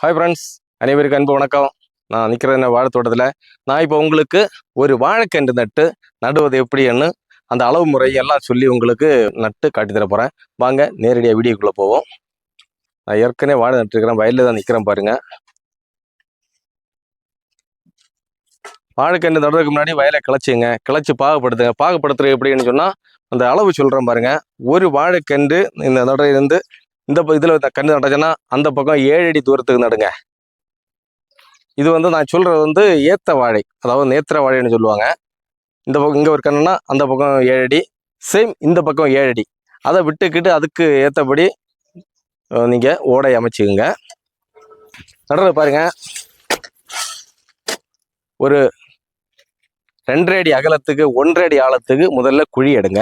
Hi friends அனைவருக்கும் அன்பு வணக்கம். நான் நிற்கிறது வாழை தோட்டத்தில். நான் இப்போ உங்களுக்கு ஒரு வாழைக்கன்று நட்டு நடுவது எப்படின்னு அந்த அளவு முறை எல்லாம் சொல்லி உங்களுக்கு நட்டு காட்டி தர போகிறேன் வாங்க நேரடியாக வீடியோக்குள்ளே போவோம். நான் ஏற்கனவே வாழை நட்டுருக்கிறேன். வயலில் தான் நிற்கிறேன் பாருங்க. வாழைக்கன்று நடுறதுக்கு முன்னாடி வயலை கிளச்சிங்க. கிளச்சி பாகுபடுத்துங்க. பாகுபடுத்துறது எப்படின்னு சொன்னால் அந்த அளவு சொல்கிறேன் பாருங்க. ஒரு வாழைக்கன்று இந்த நடுறது இந்த இதில் கன்று நட்டுச்சுன்னா அந்த பக்கம் ஏழு அடி தூரத்துக்கு நடுங்க. இது வந்து நான் சொல்கிறது வந்து ஏத்த வாழை அதாவது நேத்திர வாழைன்னு சொல்லுவாங்க. இந்த பக்கம் இங்கே ஒரு கண்ணுனா அந்த பக்கம் ஏழு அடி சேம் இந்த பக்கம் ஏழு அடி. அதை விட்டுக்கிட்டு அதுக்கு ஏற்றபடி நீங்கள் ஓடை அமைச்சுக்குங்க. நடுறது பாருங்க. ஒரு ரெண்டரை அடி அகலத்துக்கு ஒன்றரை அடி ஆழத்துக்கு முதல்ல குழி எடுங்க.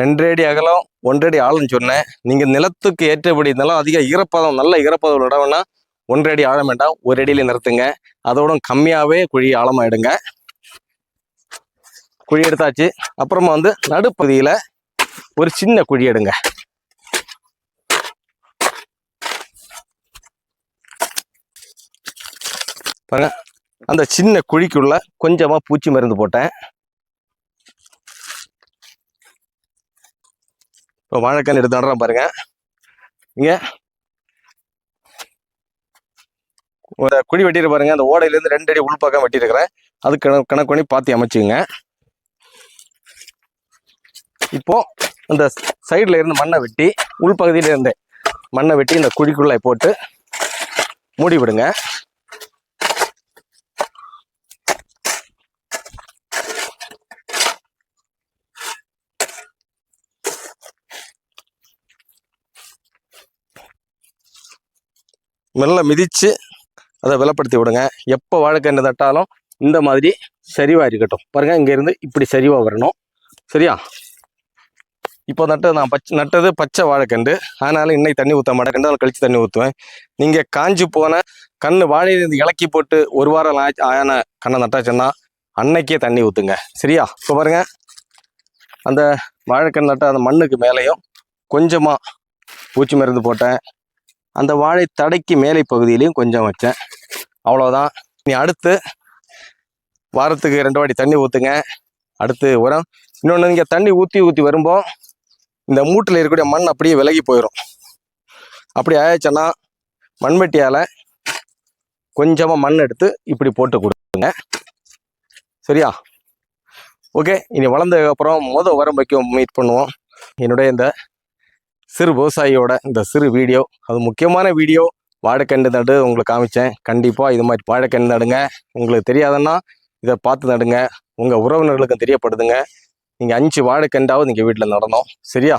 ரெண்டரை அடி அகலம் ஒன்றடி ஆழம்னு சொன்னேன். நீங்கள் நிலத்துக்கு ஏற்றபடி இருந்தாலும் அதிக ஈரப்பதம் நல்ல ஈரப்பதம் இடம்னா ஒன்றரை அடி ஆழம் வேண்டாம் ஒரு அடியில் நிறுத்துங்க. அதோட கம்மியாகவே குழி ஆழமாயிடுங்க. குழி எடுத்தாச்சு அப்புறமா வந்து நடுப்பகுதியில் ஒரு சின்ன குழி எடுங்க. பாருங்க. அந்த சின்ன குழிக்குள்ள கொஞ்சமாக பூச்சி மருந்து போட்டேன். இப்போ வாழைக்கன்று எடுத்து நடுறேன் பாருங்க. இங்க. ஒரு குழி வெட்டிட்டு பாருங்க. அந்த ஓடையிலேருந்து ரெண்டு அடி உள்பக்கம் வெட்டியிருக்கிறேன் அது கணக்கு கணக்கு பண்ணி பார்த்து அமைச்சுங்க இப்போ இந்த சைடில் இருந்து மண்ணை வெட்டி உள்பகுதியில இருந்து மண்ணை வெட்டி இந்த குழிக்குள்ளே போட்டு மூடி விடுங்க. மெல்ல மிதித்து அதை வெலப்படுத்தி விடுங்க. எப்போ வாழைக்கன்று தட்டாலும் இந்த மாதிரி சரிவாக இருக்கட்டும். பாருங்கள் இங்கேருந்து இப்படி சரிவாக வரணும். சரியா? இப்போ நட்டது நான் பச்சை நட்டது பச்சை வாழைக்கண்டு. அதனால இன்னைக்கு தண்ணி ஊற்ற மாட்டேன். ரெண்டு நாள் கழிச்சு தண்ணி ஊற்றுவேன் நீங்கள் காஞ்சி போன கண்ணு வாழையிலிருந்து இலக்கி போட்டு ஒரு வாரம் ஆன கண்ணை நட்டாச்சுன்னா அன்னைக்கே தண்ணி ஊற்றுங்க சரியா? இப்போ பாருங்க. அந்த வாழைக்கன்று நட்ட அந்த மண்ணுக்கு மேலேயும் கொஞ்சமாக பூச்சி மருந்து போட்டேன். அந்த வாழை தடைக்கு மேலை பகுதியிலையும் கொஞ்சம் வச்சேன். அவ்வளோதான் நீ அடுத்து வாரத்துக்கு ரெண்டு வாட்டி தண்ணி ஊற்றுங்க அடுத்து உரம். இன்னொன்று நீங்கள் தண்ணி ஊற்றி ஊற்றி வரும்போது இந்த மூட்டில் இருக்கக்கூடிய மண் அப்படியே விலகி போயிடும் அப்படி ஆயிடுச்சுன்னா மண்வெட்டியால் கொஞ்சமாக மண் எடுத்து இப்படி போட்டு கொடுங்க. சரியா? ஓகே இனி வளர்ந்ததுக்கப்புறம் அப்புறம் உரம் வைக்க மீட் பண்ணுவோம். என்னுடைய இந்த சிறு விவசாயியோட இந்த சிறு வீடியோ அது முக்கியமான வீடியோ. வாழைக்கண்டு நடு உங்களுக்கு காமிச்சேன். கண்டிப்பாக இது மாதிரி வாழைக்கண்டு நடுங்க. உங்களுக்கு தெரியாதுன்னா இதை பார்த்து நடுங்க. உங்கள் உறவினர்களுக்கும் தெரியப்படுதுங்க நீங்கள் அஞ்சு வாழைக்கண்டாவது நீங்கள் வீட்டில் நடணும். சரியா?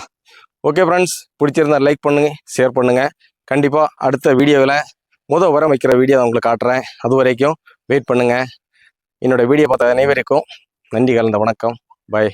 ஓகே ஃப்ரெண்ட்ஸ் பிடிச்சிருந்தா லைக் பண்ணுங்கள் ஷேர் பண்ணுங்கள் கண்டிப்பாக அடுத்த வீடியோவில் முத உரம் வைக்கிற வீடியோ நான் உங்களுக்கு காட்டுறேன். அது வரைக்கும் வெயிட் பண்ணுங்கள் என்னோட வீடியோ பார்த்த அனைவருக்கும் நன்றி கலந்த வணக்கம். பாய்